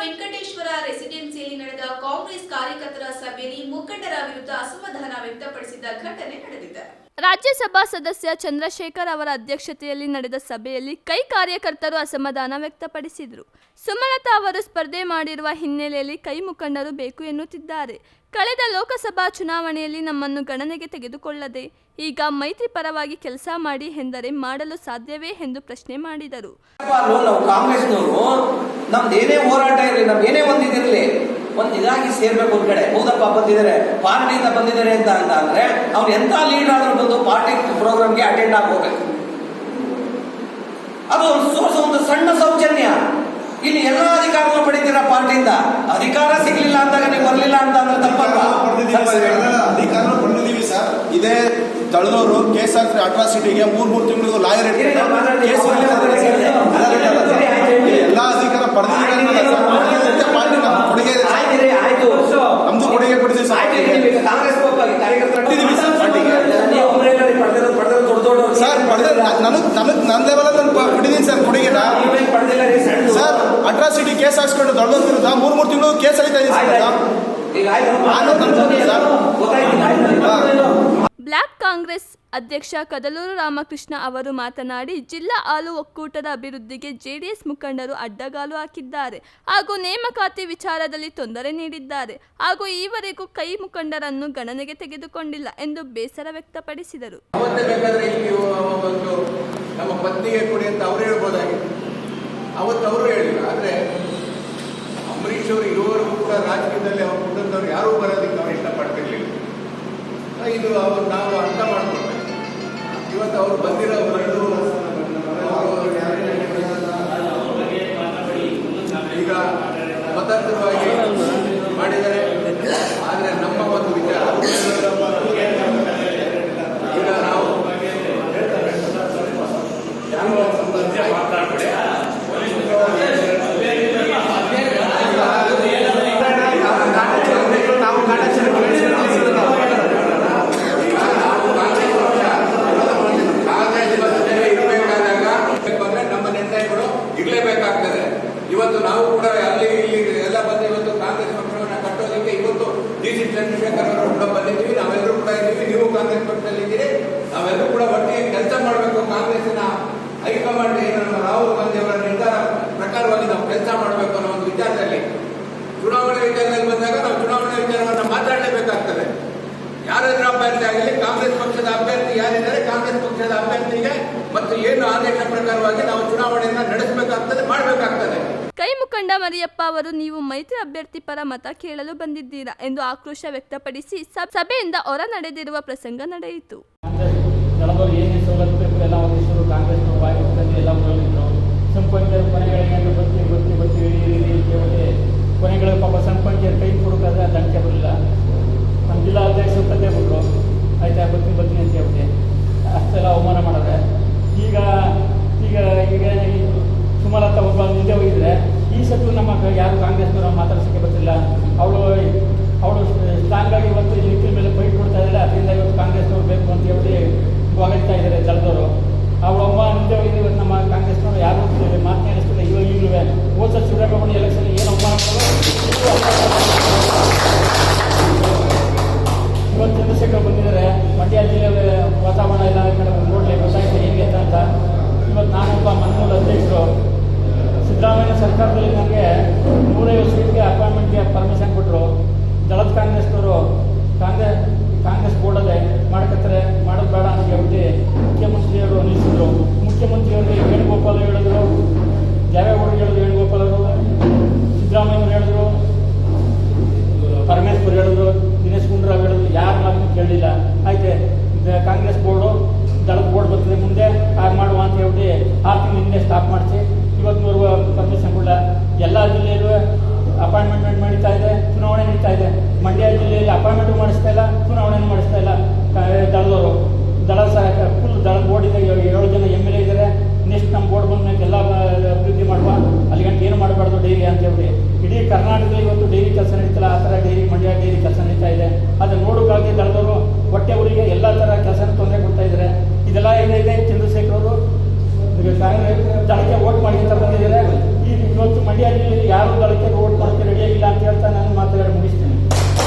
ವೆಂಕಟೇಶ್ವರ ರೆಸಿಡೆನ್ಸಿಯಲ್ಲಿ ನಡೆದ ಕಾಂಗ್ರೆಸ್ ಕಾರ್ಯಕರ್ತರ ಸಭೆಯಲ್ಲಿ ಮುಖಂಡರ ವಿರುದ್ಧ ಅಸಮಾಧಾನ ವ್ಯಕ್ತಪಡಿಸಿದ ಘಟನೆ ನಡೆದಿದೆ. ರಾಜ್ಯಸಭಾ ಸದಸ್ಯ ಚಂದ್ರಶೇಖರ್ ಅವರ ಅಧ್ಯಕ್ಷತೆಯಲ್ಲಿ ನಡೆದ ಸಭೆಯಲ್ಲಿ ಕೈ ಕಾರ್ಯಕರ್ತರು ಅಸಮಾಧಾನ ವ್ಯಕ್ತಪಡಿಸಿದರು. ಸುಮಲತಾ ಅವರು ಸ್ಪರ್ಧೆ ಮಾಡಿರುವ ಹಿನ್ನೆಲೆಯಲ್ಲಿ ಕೈ ಮುಖಂಡರು ಬೇಕು ಎನ್ನುತ್ತಿದ್ದಾರೆ. ಕಳೆದ ಲೋಕಸಭಾ ಚುನಾವಣೆಯಲ್ಲಿ ನಮ್ಮನ್ನು ಗಣನೆಗೆ ತೆಗೆದುಕೊಳ್ಳದೆ ಈಗ ಮೈತ್ರಿ ಪರವಾಗಿ ಕೆಲಸ ಮಾಡಿ ಎಂದರೆ ಮಾಡಲು ಸಾಧ್ಯವೇ ಎಂದು ಪ್ರಶ್ನೆ ಮಾಡಿದರು. ನಮ್ದು ಏನೇ ಹೋರಾಟ ಇರಲಿ ನಮ್ಗೆ ಏನೇ ಒಂದು ಇದಿರಲಿ ಒಂದು ಇದಾಗಿ ಸೇರ್ಬೇಕು ಒಂದ್ ಕಡೆ. ಹೌದಪ್ಪ ಬಂದಿದ್ದಾರೆ. ಪಾರ್ಟಿಯಿಂದ ಬಂದಿದ್ದಾರೆ ಅಂತ ಅಂತ ಅಂದ್ರೆ ಅವ್ರು ಎಂತ ಲೀಡರ್ ಆದ್ರೂ ಬಂದು ಪಾರ್ಟಿ ಪ್ರೋಗ್ರಾಮ್ಗೆ ಅಟೆಂಡ್ ಆಗಿ ಅದು ಸೋರ್ಸ್ ಒಂದು ಸಣ್ಣ ಸೌಜನ್ಯ. ಇಲ್ಲಿ ಎಲ್ಲ ಅಧಿಕಾರಗಳು ಪಡಿತೀರಾ ಪಾರ್ಟಿಯಿಂದ? ಅಧಿಕಾರ ಸಿಗ್ಲಿಲ್ಲ ಅಂದಾಗ ನೀವು ಬರ್ಲಿಲ್ಲ ಅಂತ ಅಂದ್ರೆ ತಪ್ಪಲ್ವಾ? ಸ್ವಲ್ಪ ಅಧಿಕಾರ ಪಡೆದಿದ್ದೀವಿ ಸರ್ ಇದೇ ತಳದವರು ಕೇಸ್ ಹಾಕಿ ಅಟ್ರಾಸಿಟಿಗೆ ಮೂರ್ ಮೂರು ತಿಂಗಳು ಲಾಯರ್ ಇಟ್ಟಿದ್ದಾರೆ ಕೇಸ್ ಸರಿ, ಆಯ್ತು, ಹೇಳಿ. ಎಲ್ಲಾ ಅಧಿಕಾರ ಪಡೆದಿದ್ದೀವಿ ಪಾರ್ಟಿ ನಮ್ಮ ಕೊಡುಗೆ ಇದೆ ಸರ್. ಆಯ್ತು ರೀ, ಆಯ್ತು ನಮ್ದು ಕೊಡುಗೆ ಕೊಡ್ತೀವಿ ಸರ್ ಆಯ್ತು ಪಾರ್ಟಿಗೆ. ನೀವು ಕಾಂಗ್ರೆಸ್ ಹೋಗ್ಬೇಕು ಕಾರ್ಯಕರ್ತರು ಕೊಟ್ಟಿದ್ದೀವಿ ಸರ್ ಪಾರ್ಟಿಗೆ. ನೀವು ಒಬ್ಬರೇ ಇಲ್ಲ, ನೀವು ಪಡೆದಿರೋದು ಪಡೆದಿರೋದು ದೊಡ್ಡ ದೊಡ್ಡವ್ರು. ಸರ್ ಪಡೆದ ನನಗ್ ನನಗ್ ನನ್ನ ಲೆವೆಲ್ ನಾನು ಕೊಟ್ಟಿದ್ದೀನಿ ಸರ್ ಕೊಡುಗೆನ ನೀವೇನ್ ಪಡೆದಿಲ್ಲ ರೀ ಸಣ್ಣ ಸರ್ ಅಟ್ರಾಸಿಟಿ ಕೇಸ್ ಹಾಕ್ಸ್ಕೊಂಡು ಮೂರು ಮೂರು ತಿಂಗಳು ಕೇಸ್ ಅಳಿತಾ ಇದೆ ಸರ್. ಸರ್. ಬ್ಲಾಕ್ ಕಾಂಗ್ರೆಸ್ ಅಧ್ಯಕ್ಷ ಕದಲೂರು ರಾಮಕೃಷ್ಣ ಅವರು ಮಾತನಾಡಿ ಜಿಲ್ಲಾ ಹಾಲು ಒಕ್ಕೂಟದ ಅಭಿವೃದ್ಧಿಗೆ ಜೆಡಿಎಸ್ ಮುಖಂಡರು ಅಡ್ಡಗಾಲು ಹಾಕಿದ್ದಾರೆ ಹಾಗೂ ನೇಮಕಾತಿ ವಿಚಾರದಲ್ಲಿ ತೊಂದರೆ ನೀಡಿದ್ದಾರೆ ಹಾಗೂ ಈವರೆಗೂ ಕೈ ಮುಖಂಡರನ್ನು ಗಣನೆಗೆ ತೆಗೆದುಕೊಂಡಿಲ್ಲ ಎಂದು ಬೇಸರ ವ್ಯಕ್ತಪಡಿಸಿದರು. ಅವತ್ತೇ ಬೇಕಾದ್ರೆ ಇಲ್ಲಿ ಒಂದು ನಮ್ಮ ಪತ್ನಿಗೆ ಕೊಡಿ ಅಂತ ಅವ್ರು ಹೇಳ್ಬೋದಾಗಿತ್ತು. ಅವತ್ತು ಅವರು ಹೇಳಿಲ್ಲ ಆದರೆ ಇದು ಅವರು ನಾವು ಅರ್ಥ ಮಾಡ್ಕೊಂಡ್ರೆ ಇವತ್ತು ಅವ್ರು ಬಂದಿರೋ ಬರಲು ಈಗ ಸ್ವತಂತ್ರವಾಗಿ ಮಾಡಿದ್ದಾರೆ ಆದರೆ ನಮ್ಮ ಒಂದು ವಿಚಾರ ಈಗ ನಾವು ಕಾಂಗ್ರೆಸ್ ಪಕ್ಷದಲ್ಲಿ ಇರಬೇಕಾದಾಗ ಬಂದ್ರೆ ನಮ್ಮ ನಿರ್ಣಯಗಳು ಇರಲೇಬೇಕಾಗ್ತದೆ ಇವತ್ತು ನಾವು ಕೂಡ ಅಲ್ಲಿ ಇಲ್ಲಿ ಎಲ್ಲ ಬಂದು ಇವತ್ತು ಕಾಂಗ್ರೆಸ್ ಪಕ್ಷವನ್ನು ಕಟ್ಟೋದಕ್ಕೆ ಇವತ್ತು ಡಿ ಸಿ ಚಂದ್ರಶೇಖರ್ ಅವರು ಕೂಡ ಬಂದಿದ್ದೀವಿ ನಾವೆಲ್ಲರೂ ಕೂಡ ಇದ್ದೀವಿ ನೀವು ಕಾಂಗ್ರೆಸ್ ಪಕ್ಷದಲ್ಲಿ ಇದ್ದೀರಿ ನಾವೆಲ್ಲರೂ ಕೂಡ ಒಟ್ಟಿಗೆ ಕೆಲಸ ಮಾಡಬೇಕು ಕಾಂಗ್ರೆಸ್ಸಿನ ಹೈಕಮಾಂಡ್ ಏನು ನಮ್ಮ ರಾಹುಲ್ ಗಾಂಧಿ ಅವರ ನಿರ್ಧಾರ ಪ್ರಕಾರವಾಗಿ ನಾವು ಕೆಲಸ ಮಾಡಬೇಕು ಅನ್ನೋ ಒಂದು ವಿಚಾರದಲ್ಲಿ ಚುನಾವಣೆ ವಿಚಾರದಲ್ಲಿ ಬಂದಾಗ ನಾವು ಚುನಾವಣೆ ವಿಚಾರವನ್ನು ಮಾತಾಡಲೇಬೇಕಾಗ್ತದೆ. ಯಾರಾದ್ರೂ ಅಭ್ಯರ್ಥಿ ಆಗಲಿ ಕಾಂಗ್ರೆಸ್ ಪಕ್ಷದ ಅಭ್ಯರ್ಥಿ ಯಾರಿದ್ದಾರೆ ಕಾಂಗ್ರೆಸ್ ಪಕ್ಷದ ಅಭ್ಯರ್ಥಿಗೆ ಮತ್ತು ಏನು ಆದೇಶ ಪ್ರಕಾರವಾಗಿ ನಾವು ಚುನಾವಣೆಯನ್ನ ನಡೆಸಬೇಕಾಗ್ತದೆ ಮಾಡಬೇಕಾಗ್ತದೆ. ಕೈ ಮುಖಂಡ ಮರಿಯಪ್ಪ ಅವರು ನೀವು ಮೈತ್ರಿ ಅಭ್ಯರ್ಥಿ ಪರ ಮತ ಕೇಳಲು ಬಂದಿದ್ದೀರಾ ಎಂದು ಆಕ್ರೋಶ ವ್ಯಕ್ತಪಡಿಸಿ ಸಭೆಯಿಂದ ಹೊರ ನಡೆದಿರುವ ಪ್ರಸಂಗ ನಡೆಯಿತು. ಕರ್ನಾಟಕದಲ್ಲಿ ಇವತ್ತು ಡೈರಿ ಕೆಲಸ ನಡೀತಲ್ಲ, ಆ ಥರ ಡೈರಿ ಮಂಡ್ಯ ಡೈರಿ ಕೆಲಸ ನಡೀತಾ ಇದೆ. ಅದನ್ನು ನೋಡೋಕ್ಕಾಗಿ ದಳದವರು ಹೊಟ್ಟೆ ಊರಿಗೆ ಎಲ್ಲ ಥರ ಕೆಲಸನ ತೊಂದರೆ ಕೊಡ್ತಾ ಇದ್ದಾರೆ. ಇದೆಲ್ಲ ಏನಿದೆ? ಚಂದ್ರಶೇಖರ್